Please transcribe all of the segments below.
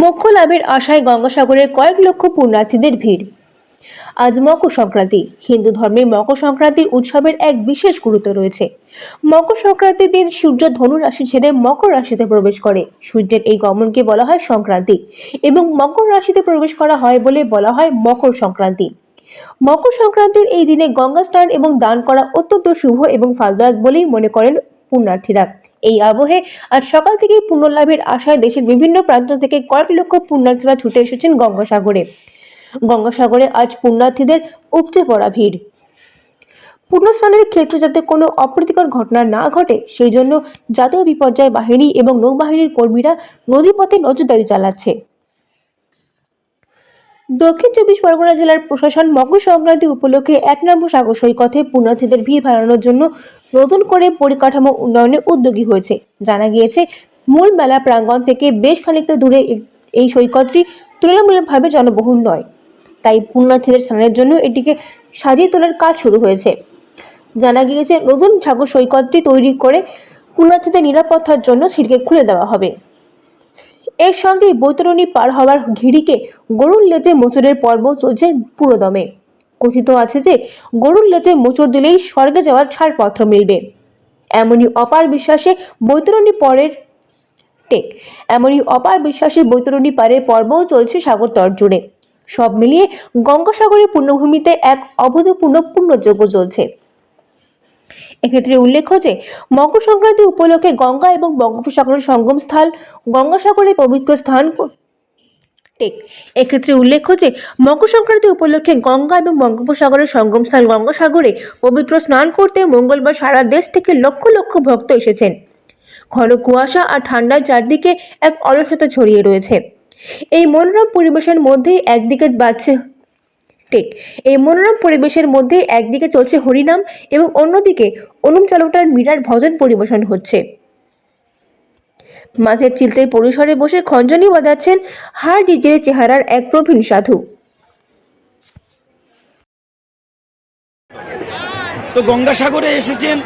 মোক্ষ লাভের আশায় গঙ্গাসাগরের কয়েক লক্ষ পুণ্যার্থীদের ভিড়। আজ মকর সংক্রান্তি, হিন্দু ধর্মে মকর সংক্রান্তির উৎসবের এক বিশেষ গুরুত্ব রয়েছে। মকর সংক্রান্তির দিন সূর্য ধনু রাশি ছেড়ে মকর রাশিতে প্রবেশ করে। সূর্যের এই গমনকে বলা হয় সংক্রান্তি এবং মকর রাশিতে প্রবেশ করা হয় বলে বলা হয় মকর সংক্রান্তি। মকর সংক্রান্তির এই দিনে গঙ্গা স্নান এবং দান করা অত্যন্ত শুভ এবং ফালদায়ক বলেই মনে করেন পুণ্যার্থীরা। এই আবহে আজ সকাল থেকেই পুণ্যলাভের আশায় দেশের বিভিন্ন প্রান্ত থেকে কয়েক লক্ষ পুণ্যার্থীরা ছুটে এসেছেন গঙ্গাসাগরে। গঙ্গাসাগরে আজ পুণ্যার্থীদের উপচে পড়া ভিড়। পুণ্যস্নানের ক্ষেত্রে যাতে কোনো অপ্রীতিকর ঘটনা না ঘটে, সেই জন্য জাতীয় বিপর্যয় বাহিনী এবং নৌবাহিনীর কর্মীরা নদীপথে নজরদারি চালাচ্ছে। দক্ষিণ চব্বিশ পরগনা জেলার প্রশাসন মকর সংক্রান্তি উপলক্ষে এক নম্বর সাগর সৈকতে পুণ্যার্থীদের ভিড় বাড়ানোর জন্য নতুন করে পরিকাঠামো উন্নয়নে উদ্যোগী হয়েছে। জানা গিয়েছে, মূল মেলা প্রাঙ্গণ থেকে বেশ খানিকটা দূরে এই সৈকতটি তুলনামূলকভাবে জনবহুল নয়। তাই পুণ্যার্থীদের স্নানের জন্য এটিকে সাজিয়ে তোলার কাজ শুরু হয়েছে। জানা গিয়েছে, নতুন সাগর সৈকতটি তৈরি করে পুণ্যার্থীদের নিরাপত্তার জন্য সিটকে খুলে দেওয়া হবে। এর সঙ্গে বৈতরণী পার হওয়ার ঘিড়িকে গরুর লেজে মোচড়ের পর্ব চলছে পুরোদমে। কথিত আছে যে, গরুর লেজে মোচড় দিলেই স্বর্গে যাওয়ার ছাড়পত্র মিলবে। এমনই অপার বিশ্বাসে বৈতরণী পরের টেক। এমনই অপার বিশ্বাসে বৈতরণী পারের পর্বও চলছে সাগর তট জুড়ে সব মিলিয়ে গঙ্গাসাগরের পূর্ণভূমিতে এক অভূতপূর্ণ পূর্ণযজ্ঞ চলছে। এক্ষেত্রে উল্লেখ্য যে মকর সংক্রান্তি উপলক্ষে গঙ্গা এবং বঙ্গোপসাগরের সঙ্গম স্থল গঙ্গাসাগরের পবিত্র স্থান এক্ষেত্রে উল্লেখ্য যে মকর সংক্রান্তি উপলক্ষে গঙ্গা এবং বঙ্গোপসাগরের সঙ্গমস্থল, গঙ্গাসাগরে পবিত্র স্নান করতে মঙ্গলবার সারা দেশ থেকে লক্ষ লক্ষ ভক্ত এসেছেন। ঘন কুয়াশা আর ঠান্ডায় চারদিকে এক অলসতা ছড়িয়ে রয়েছে। এই মনোরম পরিবেশের মধ্যেই একদিকে বাজছে টেক এই মনোরম পরিবেশের মধ্যে একদিকে চলছে হরিনাম এবং অন্যদিকে অনুম চালকটার মীরার ভজন পরিবেশন হচ্ছে। মাঝের চিলতে পরিসরে বসে খঞ্জনি বাজাচ্ছেন হার ডিজের চেহারার এক প্রবীণ সাধু। তো গঙ্গাসাগরে এসেছেন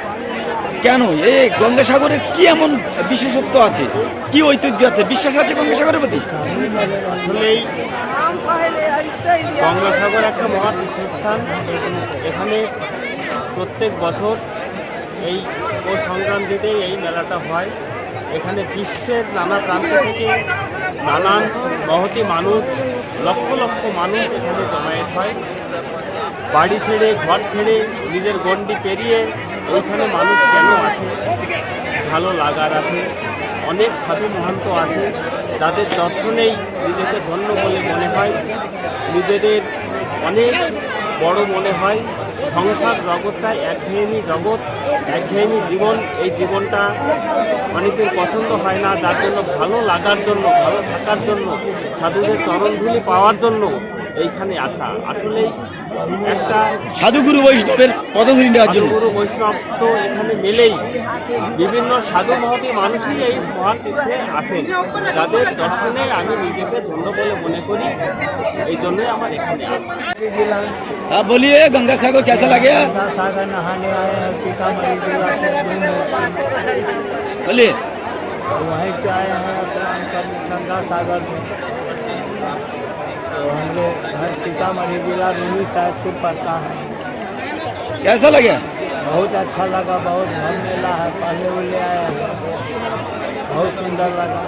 কেন? এ গঙ্গাসাগরে কি এমন বিশেষত্ব আছে? কি ঐতিহ্য আছে? বিশ্বাস আছে গঙ্গাসাগরের প্রতি? আসলেই গঙ্গাসাগর একটা মহা তীর্থস্থান। এখানে প্রত্যেক বছর এই ও সংক্রান্তিতে এই মেলাটা হয়। এখানে বিশ্বের নানা প্রান্ত থেকে নানান মহতি মানুষ, লক্ষ লক্ষ মানুষ এখানে জমায়েত হয়। বাড়ি ছেড়ে, ঘর ছেড়ে নিজের গণ্ডি পেরিয়ে এইখানে মানুষ কেন আসে? ভালো লাগার আছে, অনেক সাধু মহান্ত আছে, যাদের দর্শনেই নিজেকে ধন্য বলে মনে হয়, নিজেদের অনেক বড় মনে হয়, সংসার জগৎটা একঘেয়েমি জগৎ, একঘেয়েমি জীবন, এই জীবনটা অনেকের পছন্দ হয় না, যার জন্য ভালো লাগার জন্য, ভালো থাকার জন্য, সাধুদের চরণধুলি পাওয়ার জন্য এইখানে আসা। আসলেই একটা সাধুগুরু বৈষ্ণবের পদধূলি নেওয়ার জন্য সাধুগুরু বৈষ্ণব তো এখানে মেলেই বিভিন্ন সাধু মহতী মানুষই এই মহান তীর্থে আসেন যাদের দর্শনে আমি নিজেকে ধন্য বলে মনে করি এই জন্যই আমার এখানে আসা आप बोलिए गंगा सागर कैसा लगे गंगा सागर नहाने आए हैं सीतामढ़ी जिला के विभिन्न बोलिए और वहीं से आए हैं स्नान कर गंगा सागर में तो हम लोग घर सीतामढ़ी जिला रूनी साहेबपुर पड़ता है। कैसा लगे? बहुत अच्छा लगा बहुत धन मेला है पहले वो ले आया बहुत सुंदर लगा।